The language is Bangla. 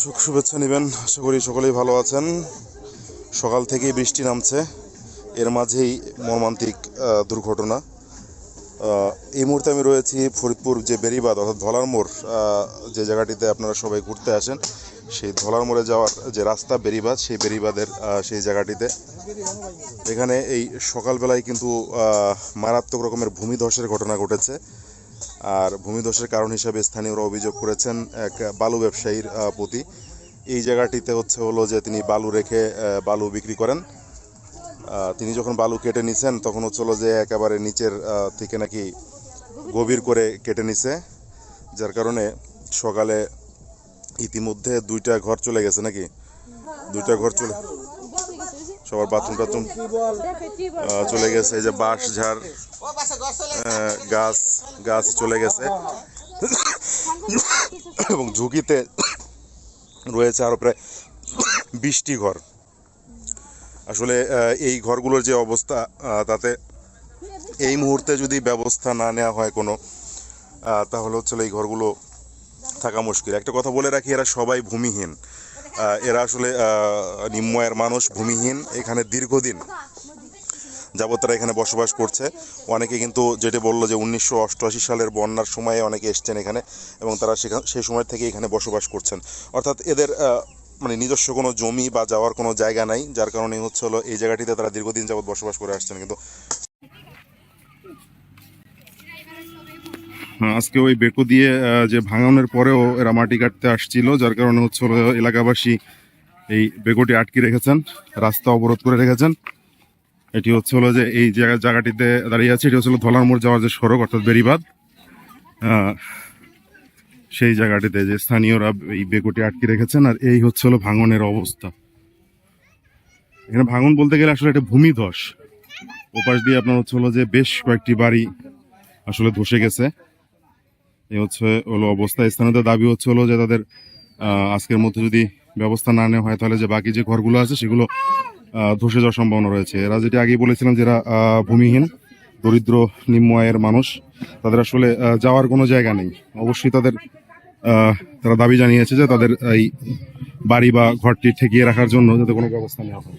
সুখ শুভেচ্ছা নেবেন। আশা করি সকলেই ভালো আছেন। সকাল থেকেই বৃষ্টি নামছে। এর মাঝেই মর্মান্তিক দুর্ঘটনা। এই মুহূর্তে আমি রয়েছি ফরিদপুর যে বেরিবাদ অর্থাৎ ধলার মোড় যে জায়গাটিতে আপনারা সবাই ঘুরতে আসেন, সেই ধলার মোড়ে যাওয়ার যে রাস্তা বেরিবাদ সেই বেরিবাদের সেই জায়গাটিতে। এখানে এই সকালবেলায় কিন্তু মারাত্মক রকমের ভূমিধসের ঘটনা ঘটেছে। আর ভূমিধসের কারণ হিসাবে স্থানীয়রা অভিযোগ করেছেন এক বালু ব্যবসায়ীর প্রতি। এই জায়গাটিতে হচ্ছে হলো যে তিনি বালু রেখে বালু বিক্রি করেন। তিনি যখন বালু কেটে নিছেন, তখন হচ্ছে হলো যে একেবারে নিচের থেকে নাকি গভীর করে কেটে নিছে, যার কারণে সকালে ইতিমধ্যে দুইটা ঘর চলে গেছে নাকি? দুইটা ঘর চলে সবার বাথরুম টাথরুম চলে গেছে। এই যে বাঁশ, ঝাড় গাছ গাছ চলে গেছে। এবং ঝুঁকিতে রয়েছে আরও প্রায় বিশটি ঘর। আসলে এই ঘরগুলোর যে অবস্থা তাতে এই মুহূর্তে যদি ব্যবস্থা না নেওয়া হয় কোনো তাহলে হচ্ছে এই ঘরগুলো থাকা মুশকিল। একটা কথা বলে রাখি, এরা সবাই ভূমিহীন। এরা আসলে নিম্নয়ের মানুষ, ভূমিহীন। এখানে দীর্ঘদিন যাবত তারা এখানে বসবাস করছে। অনেকে কিন্তু যেটি বলল যে উনিশশো অষ্টআশি সালের বন্যার সময়ে অনেকে এসছেন এখানে এবং তারা সেখান, সেই সময় থেকে এখানে বসবাস করছেন। অর্থাৎ এদের মানে নিজস্ব কোনো জমি বা যাওয়ার কোনো জায়গা নাই, যার কারণে হচ্ছে হলো এই জায়গাটিতে তারা দীর্ঘদিন যাবত বসবাস করে আসছেন। কিন্তু আজকে ওই বেকু দিয়ে যে ভাঙনের পরেও এরা মাটি কাটতে আসছিল, যার কারণে হচ্ছে এলাকাবাসী এই বেকুটি আটকে রেখেছেন, রাস্তা অবরোধ করে রেখেছেন। এটি হচ্ছে হলো যে এই জায়গা, জায়গাটিতে দাঁড়িয়ে আছে, এটি হচ্ছে ধলার মোড় যাওয়ার যে সড়ক, অর্থাৎ বেরিবাদ সেই জায়গাটিতে যে স্থানীয়রা এই বেকুটি আটকে রেখেছেন, আর এই হচ্ছে হলো ভাঙনের অবস্থা। এখানে ভাঙন বলতে গেলে আসলে এটা ভূমিধস। ওপাশ দিয়ে আপনার হচ্ছে হলো যে বেশ কয়েকটি বাড়ি আসলে ধসে গেছে। এই হচ্ছে হলো অবস্থা স্থানীয়দের দাবি হচ্ছে হলো যে তাদের আজকের মধ্যে যদি ব্যবস্থা না নেওয়া হয়, তাহলে যে বাকি যে ঘরগুলো আছে, সেগুলো ধসে যাওয়ার সম্ভাবনা রয়েছে। এরা যেটি আগেই বলেছিলাম যারা ভূমিহীন, দরিদ্র, নিম্ন আয়ের মানুষ। তাদের আসলে যাওয়ার কোনো জায়গা নেই। অবশ্যই তাদের তারা দাবি জানিয়েছে যে তাদের এই বাড়ি বা ঘরটি ঠেকিয়ে রাখার জন্য যাতে কোনো ব্যবস্থা নেওয়া হয়।